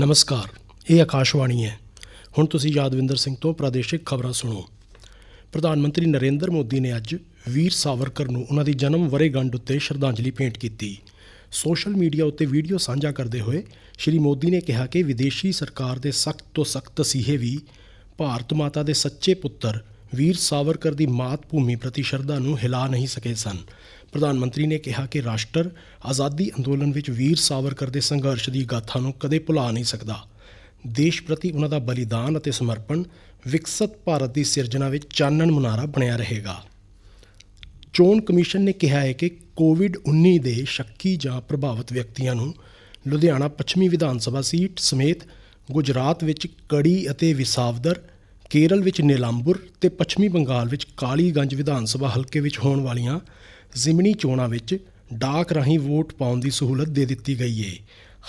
ਨਮਸਕਾਰ, ਇਹ ਆਕਾਸ਼ਵਾਣੀ ਹੈ। ਹੁਣ ਤੁਸੀਂ ਯਾਦਵਿੰਦਰ ਸਿੰਘ ਤੋਂ ਪ੍ਰਾਦੇਸ਼ਿਕ ਖਬਰਾਂ ਸੁਣੋ। ਪ੍ਰਧਾਨ ਮੰਤਰੀ ਨਰਿੰਦਰ ਮੋਦੀ ਨੇ ਅੱਜ ਵੀਰ ਸਾਵਰਕਰ ਨੂੰ ਉਹਨਾਂ ਦੀ ਜਨਮ ਵਰੇਗੰਢ ਉੱਤੇ ਸ਼ਰਧਾਂਜਲੀ ਭੇਂਟ ਕੀਤੀ। ਸੋਸ਼ਲ ਮੀਡੀਆ ਉੱਤੇ ਵੀਡੀਓ ਸਾਂਝਾ ਕਰਦੇ ਹੋਏ ਸ਼੍ਰੀ ਮੋਦੀ ਨੇ ਕਿਹਾ ਕਿ ਵਿਦੇਸ਼ੀ ਸਰਕਾਰ ਦੇ ਸਖਤ ਤੋਂ ਸਖਤ ਤਸੀਹੇ ਵੀ ਭਾਰਤ ਮਾਤਾ ਦੇ ਸੱਚੇ ਪੁੱਤਰ ਵੀਰ ਸਾਵਰਕਰ ਦੀ ਮਾਤ ਭੂਮੀ ਪ੍ਰਤੀ ਸ਼ਰਧਾ ਨੂੰ ਹਿਲਾ ਨਹੀਂ ਸਕੇ ਸਨ। ਪ੍ਰਧਾਨ ਮੰਤਰੀ ਨੇ ਕਿਹਾ ਕਿ ਰਾਸ਼ਟਰ ਆਜ਼ਾਦੀ ਅੰਦੋਲਨ ਵਿੱਚ ਵੀਰ ਸਾਵਰਕਰ ਦੇ ਸੰਘਰਸ਼ ਦੀ ਗਾਥਾ ਨੂੰ ਕਦੇ ਭੁਲਾ ਨਹੀਂ ਸਕਦਾ। ਦੇਸ਼ ਪ੍ਰਤੀ ਉਹਨਾਂ ਦਾ ਬਲੀਦਾਨ ਅਤੇ ਸਮਰਪਣ ਵਿਕਸਿਤ ਭਾਰਤ ਦੀ ਸਿਰਜਣਾ ਵਿੱਚ ਚਾਨਣ ਮੁਨਾਰਾ ਬਣਿਆ ਰਹੇਗਾ। ਚੋਣ ਕਮਿਸ਼ਨ ਨੇ ਕਿਹਾ ਹੈ ਕਿ ਕੋਵਿਡ-19 ਦੇ ਸ਼ੱਕੀ ਜਾਂ ਪ੍ਰਭਾਵਿਤ ਵਿਅਕਤੀਆਂ ਨੂੰ ਲੁਧਿਆਣਾ ਪੱਛਮੀ ਵਿਧਾਨ ਸਭਾ ਸੀਟ ਸਮੇਤ ਗੁਜਰਾਤ ਵਿੱਚ ਕੜੀ ਅਤੇ ਵਿਸਾਵਦਰ ਕੇਰਲ ਵਿੱਚ ਨੀਲਾਂਬੁਰ ਤੇ ਪੱਛਮੀ ਬੰਗਾਲ ਵਿੱਚ ਕਾਲੀਗੰਜ ਵਿਧਾਨ ਸਭਾ ਹਲਕੇ ਵਿੱਚ ਹੋਣ ਵਾਲੀਆਂ ਜ਼ਿਮਨੀ ਚੋਣਾਂ ਵਿੱਚ ਡਾਕ ਰਾਹੀਂ ਵੋਟ ਪਾਉਣ ਦੀ ਸਹੂਲਤ ਦੇ ਦਿੱਤੀ ਗਈ ਹੈ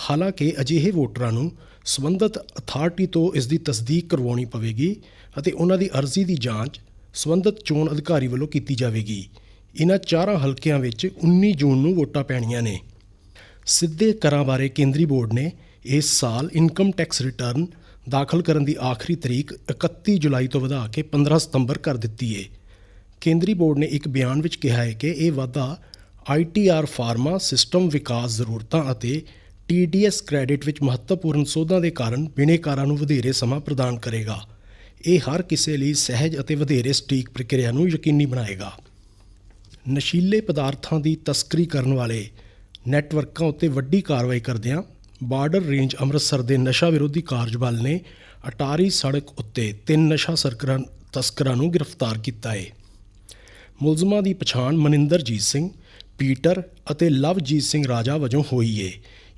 ਹਾਲਾਂਕਿ ਅਜਿਹੇ ਵੋਟਰਾਂ ਨੂੰ ਸਬੰਧਤ ਅਥਾਰਟੀ ਤੋਂ ਇਸ ਦੀ ਤਸਦੀਕ ਕਰਵਾਉਣੀ ਪਵੇਗੀ ਅਤੇ ਉਹਨਾਂ ਦੀ ਅਰਜ਼ੀ ਦੀ ਜਾਂਚ ਸਬੰਧਤ ਚੋਣ ਅਧਿਕਾਰੀ ਵੱਲੋਂ ਕੀਤੀ ਜਾਵੇਗੀ। ਇਹਨਾਂ ਚਾਰਾਂ ਹਲਕਿਆਂ ਵਿੱਚ 19 ਜੂਨ ਨੂੰ ਵੋਟਾਂ ਪੈਣੀਆਂ ਨੇ। ਸਿੱਧੇ ਕਰਾਂ ਬਾਰੇ ਕੇਂਦਰੀ ਬੋਰਡ ਨੇ ਇਸ ਸਾਲ ਇਨਕਮ ਟੈਕਸ ਰਿਟਰਨ ਦਾਖਲ ਕਰਨ ਦੀ ਆਖਰੀ ਤਰੀਕ 31 ਜੁਲਾਈ ਤੋਂ ਵਧਾ ਕੇ 15 ਸਤੰਬਰ ਕਰ ਦਿੱਤੀ ਹੈ ਕੇਂਦਰੀ ਬੋਰਡ ਨੇ ਇੱਕ ਬਿਆਨ ਵਿੱਚ ਕਿਹਾ ਹੈ ਕਿ ਇਹ ਵਾਧਾ ਆਈਟੀਆਰ ਫਾਰਮਾ ਸਿਸਟਮ ਵਿਕਾਸ ਜ਼ਰੂਰਤਾਂ ਅਤੇ ਟੀਡੀਐਸ ਕ੍ਰੈਡਿਟ ਵਿੱਚ ਮਹੱਤਵਪੂਰਨ ਸੋਧਾਂ ਦੇ ਕਾਰਨ ਬਿਨੇਕਾਰਾਂ ਨੂੰ ਵਧੇਰੇ ਸਮਾਂ ਪ੍ਰਦਾਨ ਕਰੇਗਾ। ਇਹ ਹਰ ਕਿਸੇ ਲਈ ਸਹਿਜ ਅਤੇ ਵਧੇਰੇ ਸਟੀਕ ਪ੍ਰਕਿਰਿਆ ਨੂੰ ਯਕੀਨੀ ਬਣਾਏਗਾ। ਨਸ਼ੀਲੇ ਪਦਾਰਥਾਂ ਦੀ ਤਸਕਰੀ ਕਰਨ ਵਾਲੇ ਨੈਟਵਰਕਾਂ ਉੱਤੇ ਵੱਡੀ ਕਾਰਵਾਈ ਕਰਦਿਆਂ ਬਾਰਡਰ ਰੇਂਜ ਅੰਮ੍ਰਿਤਸਰ ਦੇ ਨਸ਼ਾ ਵਿਰੋਧੀ ਕਾਰਜਬਲ ਨੇ ਅਟਾਰੀ ਸੜਕ ਉੱਤੇ ਤਿੰਨ ਨਸ਼ਾ ਸਰਕਰਾਂ ਤਸਕਰਾਂ ਨੂੰ ਗ੍ਰਿਫਤਾਰ ਕੀਤਾ ਹੈ। ਮੁਲਜ਼ਮਾਂ ਦੀ ਪਛਾਣ ਮਨਿੰਦਰਜੀਤ ਸਿੰਘ, ਪੀਟਰ ਅਤੇ ਲਵਜੀਤ ਸਿੰਘ ਰਾਜਾ ਵਜੋਂ ਹੋਈ ਏ।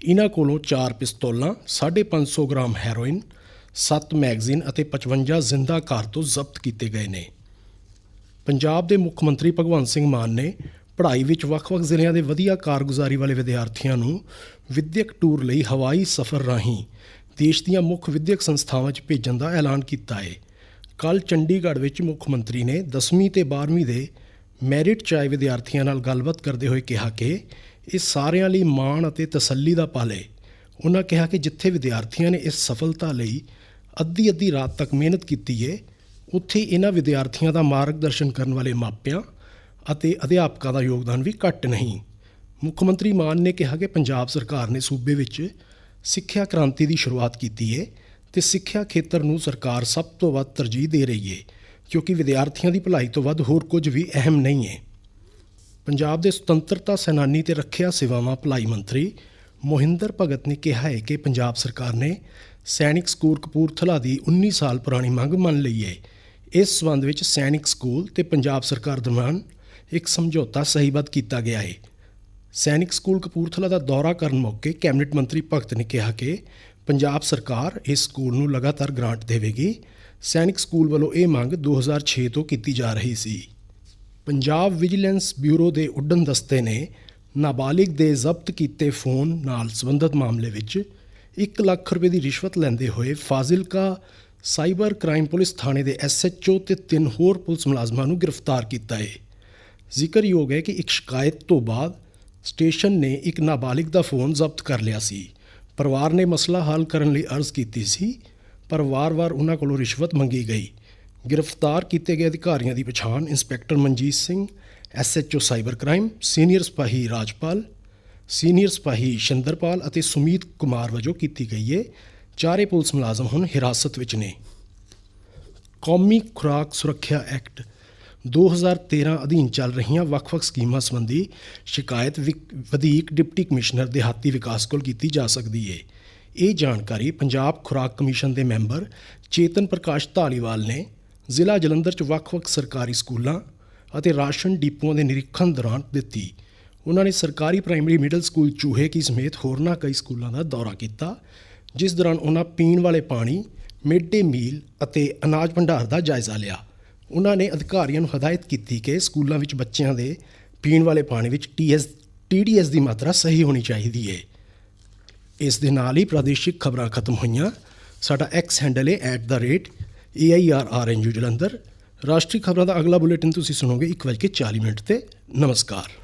ਇਹਨਾਂ ਕੋਲੋਂ 4 ਪਿਸਤੌਲਾਂ 550 ਗ੍ਰਾਮ ਹੈਰੋਇਨ 7 ਮੈਗਜ਼ੀਨ ਅਤੇ 55 ਜ਼ਿੰਦਾ ਕਾਰਤੂਸ ਜ਼ਬਤ ਕੀਤੇ ਗਏ ਨੇ। ਪੰਜਾਬ ਦੇ ਮੁੱਖ ਮੰਤਰੀ ਭਗਵੰਤ ਸਿੰਘ ਮਾਨ ਨੇ ਪੜ੍ਹਾਈ ਵਿੱਚ ਵੱਖ-ਵੱਖ ਜ਼ਿਲ੍ਹਿਆਂ ਦੇ ਵਧੀਆ ਕਾਰਗੁਜ਼ਾਰੀ ਵਾਲੇ ਵਿਦਿਆਰਥੀਆਂ ਨੂੰ ਵਿਦਿਅਕ ਟੂਰ ਲਈ ਹਵਾਈ ਸਫ਼ਰ ਰਾਹੀਂ ਦੇਸ਼ ਦੀਆਂ ਮੁੱਖ ਵਿਦਿਅਕ ਸੰਸਥਾਵਾਂ 'ਚ ਭੇਜਣ ਦਾ ਐਲਾਨ ਕੀਤਾ ਹੈ ਕੱਲ ਚੰਡੀਗੜ੍ਹ ਵਿੱਚ ਮੁੱਖ ਮੰਤਰੀ ਨੇ 10ਵੀਂ ਤੇ 12ਵੀਂ ਦੇ ਮੈਰਿਟ 'ਚ ਆਏ ਵਿਦਿਆਰਥੀਆਂ ਨਾਲ ਗੱਲਬਾਤ ਕਰਦੇ ਹੋਏ ਕਿਹਾ ਕਿ ਇਹ ਸਾਰਿਆਂ ਲਈ ਮਾਣ ਅਤੇ ਤਸੱਲੀ ਦਾ ਪਲ ਹੈ ਉਹਨਾਂ ਕਿਹਾ ਕਿ ਜਿੱਥੇ ਵਿਦਿਆਰਥੀਆਂ ਨੇ ਇਸ ਸਫਲਤਾ ਲਈ ਅੱਧੀ ਅੱਧੀ ਰਾਤ ਤੱਕ ਮਿਹਨਤ ਕੀਤੀ ਹੈ ਉੱਥੇ ਇਹਨਾਂ ਵਿਦਿਆਰਥੀਆਂ ਦਾ ਮਾਰਗਦਰਸ਼ਨ ਕਰਨ ਵਾਲੇ ਮਾਪਿਆਂ ਅਤੇ ਅਧਿਆਪਕਾਂ ਦਾ ਯੋਗਦਾਨ ਵੀ ਘੱਟ ਨਹੀਂ। ਮੁੱਖ ਮੰਤਰੀ ਮਾਨ ਨੇ ਕਿਹਾ ਕਿ ਪੰਜਾਬ ਸਰਕਾਰ ਨੇ ਸੂਬੇ ਵਿੱਚ ਸਿੱਖਿਆ ਕ੍ਰਾਂਤੀ ਦੀ ਸ਼ੁਰੂਆਤ ਕੀਤੀ ਹੈ ਤੇ ਸਿੱਖਿਆ ਖੇਤਰ ਨੂੰ ਸਰਕਾਰ ਸਭ ਤੋਂ ਵੱਧ ਤਰਜੀਹ ਦੇ ਰਹੀ ਹੈ ਕਿਉਂਕਿ ਵਿਦਿਆਰਥੀਆਂ ਦੀ ਭਲਾਈ ਤੋਂ ਵੱਧ ਹੋਰ ਕੁਝ ਵੀ ਅਹਿਮ ਨਹੀਂ ਹੈ। ਪੰਜਾਬ ਦੇ ਸੁਤੰਤਰਤਾ ਸੈਨਾਨੀ ਤੇ ਰੱਖਿਆ ਸੇਵਾਵਾਂ ਭਲਾਈ ਮੰਤਰੀ ਮੋਹਿੰਦਰ ਭਗਤ ਨੇ ਕਿਹਾ ਹੈ ਕਿ ਪੰਜਾਬ ਸਰਕਾਰ ਨੇ ਸੈਨਿਕ ਸਕੂਲ ਕਪੂਰਥਲਾ ਦੀ 19 ਸਾਲ ਪੁਰਾਣੀ ਮੰਗ ਮੰਨ ਲਈ ਹੈ। ਇਸ ਸਬੰਧ ਵਿੱਚ ਸੈਨਿਕ ਸਕੂਲ ਤੇ ਪੰਜਾਬ ਸਰਕਾਰ ਦਰਮਿਆਨ ਇੱਕ ਸਮਝੌਤਾ ਸਹੀਬੱਧ ਕੀਤਾ ਗਿਆ ਹੈ। ਸੈਨਿਕ ਸਕੂਲ ਕਪੂਰਥਲਾ ਦਾ ਦੌਰਾ ਕਰਨ ਮੌਕੇ ਕੈਬਨਿਟ ਮੰਤਰੀ ਭਗਤ ਨੇ ਕਿਹਾ ਕਿ ਪੰਜਾਬ ਸਰਕਾਰ ਇਸ ਸਕੂਲ ਨੂੰ ਲਗਾਤਾਰ ਗ੍ਰਾਂਟ ਦੇਵੇਗੀ ਸੈਨਿਕ ਸਕੂਲ ਵੱਲੋਂ ਇਹ ਮੰਗ 2006 ਤੋਂ ਕੀਤੀ ਜਾ ਰਹੀ ਸੀ। ਪੰਜਾਬ ਵਿਜੀਲੈਂਸ ਬਿਊਰੋ ਦੇ ਉੱਡਣ ਦਸਤੇ ਨੇ ਨਾਬਾਲਿਗ ਦੇ ਜ਼ਬਤ ਕੀਤੇ ਫੋਨ ਨਾਲ ਸੰਬੰਧਿਤ ਮਾਮਲੇ ਵਿੱਚ 1 ਲੱਖ ਰੁਪਏ ਦੀ ਰਿਸ਼ਵਤ ਲੈਂਦੇ ਹੋਏ ਫਾਜ਼ਿਲਕਾ ਸਾਈਬਰ ਕ੍ਰਾਈਮ ਪੁਲਿਸ ਥਾਣੇ ਦੇ ਐਸਐਚਓ ਤੇ ਤਿੰਨ ਹੋਰ ਪੁਲਿਸ ਮੁਲਾਜ਼ਮਾਂ ਨੂੰ ਗ੍ਰਿਫਤਾਰ ਕੀਤਾ ਹੈ ਜ਼ਿਕਰਯੋਗ ਹੈ ਕਿ ਇੱਕ ਸ਼ਿਕਾਇਤ ਤੋਂ ਬਾਅਦ ਸਟੇਸ਼ਨ ਨੇ ਇੱਕ ਨਾਬਾਲਿਗ ਦਾ ਫੋਨ ਜ਼ਬਤ ਕਰ ਲਿਆ ਸੀ। ਪਰਿਵਾਰ ਨੇ ਮਸਲਾ ਹੱਲ ਕਰਨ ਲਈ ਅਰਜ਼ ਕੀਤੀ ਸੀ ਪਰ ਵਾਰ-ਵਾਰ ਉਹਨਾਂ ਕੋਲੋਂ ਰਿਸ਼ਵਤ ਮੰਗੀ ਗਈ। ਗ੍ਰਿਫਤਾਰ ਕੀਤੇ ਗਏ ਅਧਿਕਾਰੀਆਂ ਦੀ ਪਛਾਣ inspector Manjeet Singh SHO cyber crime, senior ਸਿਪਾਹੀ ਰਾਜਪਾਲ, ਸੀਨੀਅਰ ਸਿਪਾਹੀ ਸ਼ਿੰਦਰਪਾਲ ਅਤੇ ਸੁਮੀਤ ਕੁਮਾਰ ਵਜੋਂ ਕੀਤੀ ਗਈ ਹੈ ਚਾਰੇ ਪੁਲਿਸ ਮੁਲਾਜ਼ਮ ਹੁਣ ਹਿਰਾਸਤ ਵਿੱਚ ਨੇ। ਕੌਮੀ ਖੁਰਾਕ ਸੁਰੱਖਿਆ ਐਕਟ 2013 ਅਧੀਨ ਚੱਲ ਰਹੀਆਂ ਵੱਖ-ਵੱਖ ਸਕੀਮਾਂ ਸੰਬੰਧੀ ਸ਼ਿਕਾਇਤ ਵਿਕ- ਵਧੀਕ ਡਿਪਟੀ ਕਮਿਸ਼ਨਰ ਦਿਹਾਤੀ ਵਿਕਾਸ ਕੋਲ ਕੀਤੀ ਜਾ ਸਕਦੀ ਹੈ ਇਹ ਜਾਣਕਾਰੀ ਪੰਜਾਬ ਖੁਰਾਕ ਕਮਿਸ਼ਨ ਦੇ ਮੈਂਬਰ ਚੇਤਨ ਪ੍ਰਕਾਸ਼ ਧਾਲੀਵਾਲ ਨੇ ਜ਼ਿਲ੍ਹਾ ਜਲੰਧਰ 'ਚ ਵੱਖ-ਵੱਖ ਸਰਕਾਰੀ ਸਕੂਲਾਂ ਅਤੇ ਰਾਸ਼ਨ ਡਿਪੂਆਂ ਦੇ ਨਿਰੀਖਣ ਦੌਰਾਨ ਦਿੱਤੀ। ਉਹਨਾਂ ਨੇ ਸਰਕਾਰੀ ਪ੍ਰਾਇਮਰੀ ਮਿਡਲ ਸਕੂਲ ਚੂਹੇ ਕੀ ਸਮੇਤ ਹੋਰਨਾਂ ਕਈ ਸਕੂਲਾਂ ਦਾ ਦੌਰਾ ਕੀਤਾ, ਜਿਸ ਦੌਰਾਨ ਉਹਨਾਂ ਪੀਣ ਵਾਲੇ ਪਾਣੀ ਮਿਡ ਡੇ ਮੀਲ ਅਤੇ ਅਨਾਜ ਭੰਡਾਰ ਦਾ ਜਾਇਜ਼ਾ ਲਿਆ। ਉਹਨਾਂ ਨੇ ਅਧਿਕਾਰੀਆਂ ਨੂੰ ਹਦਾਇਤ ਕੀਤੀ ਕਿ ਸਕੂਲਾਂ ਵਿੱਚ ਬੱਚਿਆਂ ਦੇ ਪੀਣ ਵਾਲੇ ਪਾਣੀ ਵਿੱਚ ਟੀਐਸ ਟੀਡੀਐਸ ਦੀ ਮਾਤਰਾ ਸਹੀ ਹੋਣੀ ਚਾਹੀਦੀ ਹੈ ਇਸ ਦੇ ਨਾਲ ਹੀ ਪ੍ਰਾਦੇਸ਼ਿਕ ਖਬਰਾਂ ਖਤਮ ਹੋਈਆਂ। ਸਾਡਾ ਐਕਸ ਹੈਂਡਲ ਹੈ @airrnu ਜਲੰਧਰ। ਰਾਸ਼ਟਰੀ ਖਬਰਾਂ ਦਾ ਅਗਲਾ ਬੁਲੇਟਿਨ ਤੁਸੀਂ ਸੁਣੋਗੇ 1:40 ਮਿੰਟ ਤੇ। ਨਮਸਕਾਰ।